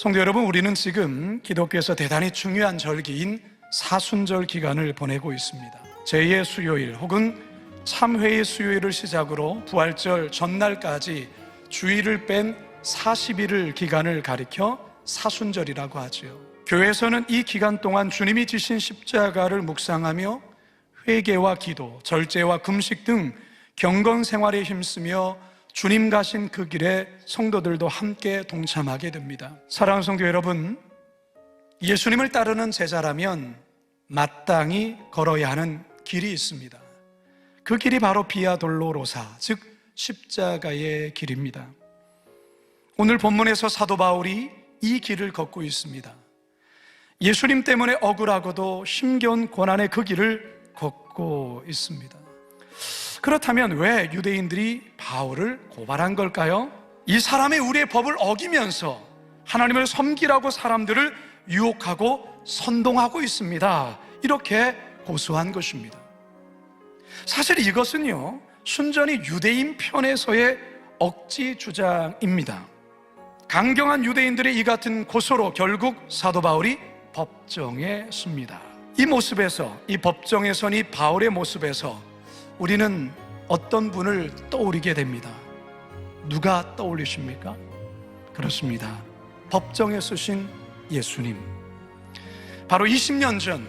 성도 여러분, 우리는 지금 기독교에서 대단히 중요한 절기인 사순절 기간을 보내고 있습니다. 제2의 수요일 혹은 참회의 수요일을 시작으로 부활절 전날까지 주일을 뺀 40일을 기간을 가리켜 사순절이라고 하지요. 교회에서는 이 기간 동안 주님이 지신 십자가를 묵상하며 회개와 기도, 절제와 금식 등 경건 생활에 힘쓰며 주님 가신 그 길에 성도들도 함께 동참하게 됩니다. 사랑하는 성도 여러분, 예수님을 따르는 제자라면 마땅히 걸어야 하는 길이 있습니다. 그 길이 바로 비아 돌로로사, 즉 십자가의 길입니다. 오늘 본문에서 사도 바울이 이 길을 걷고 있습니다. 예수님 때문에 억울하고도 힘겨운 고난의 그 길을 걷고 있습니다. 그렇다면 왜 유대인들이 바울을 고발한 걸까요? 이 사람이 우리의 법을 어기면서 하나님을 섬기라고 사람들을 유혹하고 선동하고 있습니다. 이렇게 고소한 것입니다. 사실 이것은요, 순전히 유대인 편에서의 억지 주장입니다. 강경한 유대인들의 이 같은 고소로 결국 사도 바울이 법정에 섭니다. 이 모습에서, 이 법정에 선이 바울의 모습에서 우리는 어떤 분을 떠올리게 됩니다. 누가 떠올리십니까? 그렇습니다. 법정에 서신 예수님. 바로 20년 전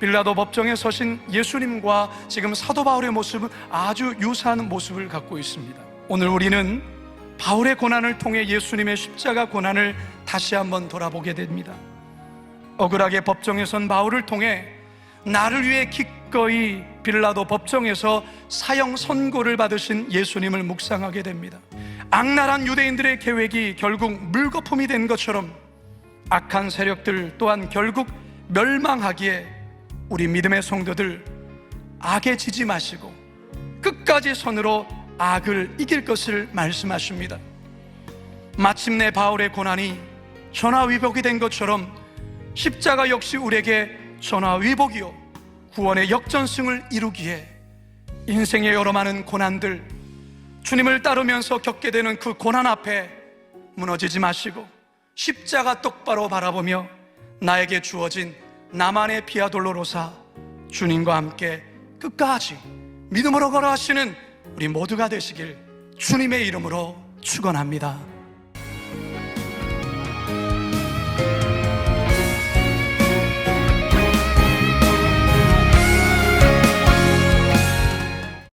빌라도 법정에 서신 예수님과 지금 사도 바울의 모습은 아주 유사한 모습을 갖고 있습니다. 오늘 우리는 바울의 고난을 통해 예수님의 십자가 고난을 다시 한번 돌아보게 됩니다. 억울하게 법정에 선 바울을 통해 나를 위해 기꺼이 빌라도 법정에서 사형 선고를 받으신 예수님을 묵상하게 됩니다. 악랄한 유대인들의 계획이 결국 물거품이 된 것처럼 악한 세력들 또한 결국 멸망하기에 우리 믿음의 성도들 악에 지지 마시고 끝까지 선으로 악을 이길 것을 말씀하십니다. 마침내 바울의 고난이 전화위복이 된 것처럼 십자가 역시 우리에게 전화위복이요 구원의 역전승을 이루기에 인생의 여러 많은 고난들 주님을 따르면서 겪게 되는 그 고난 앞에 무너지지 마시고 십자가 똑바로 바라보며 나에게 주어진 나만의 피아돌로로사 주님과 함께 끝까지 믿음으로 걸어가시는 우리 모두가 되시길 주님의 이름으로 축원합니다.